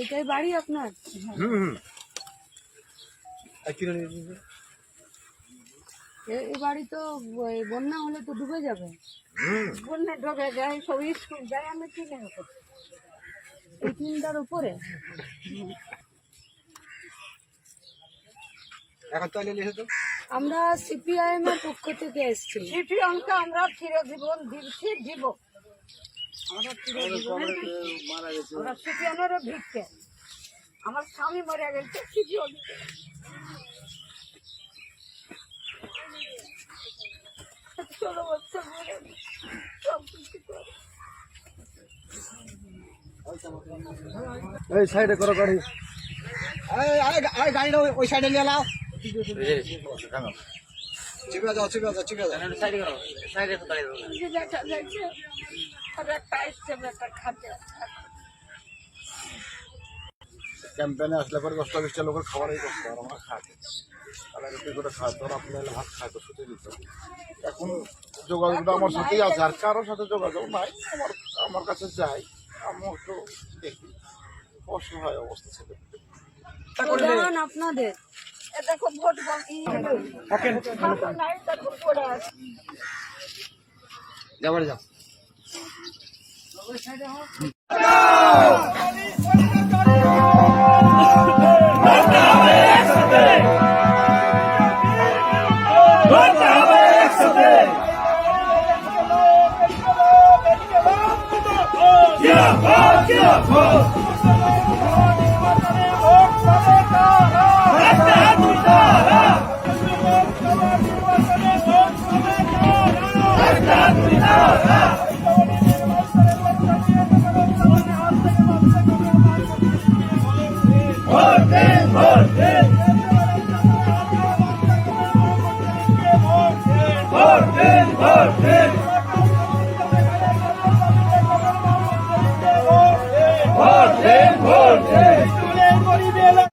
এটাই বাড়ি আপনার? হুম হুম। এ- এই বাড়ি তো বন্যা হলে তো ডুবে যাবে। হুম। বন্যা ঢোকে যায় সব স্কুল যায় আমি কিনে নেব এই তিনটার উপরে? এখন চলে এসে তো? আমরা সিপিআইএম এর পক্ষ থেকে এসেছি। আমরা চিরজীবন দিচ্ছি দিব। আমরা সিপিএমের ভিক্ষে। আমার স্বামী মরে গেছে সিপিএম। ষোলো বছর মরে সব কিছু করে। এই সাইডে করো গাড়ি। এই আরে আরে গাড়িটা ওই- ওই সাইডে নিয়ে নাও। ক্যাম্পেনে আসলে পরে লোকের খাবারই কষ্ট আমরা এখন যোগাযোগটা আমার সাথেই আছে, আর কারোর সাথে যোগাযোগ নাই। আমার আমার কাছে যাই, আমি একটু দেখি। অসহায় অবস্থা ছিল। আপনাদের। দেখো ভোট বাকি নাই দেখো পড়ে আছে। যাবার ¡Martín!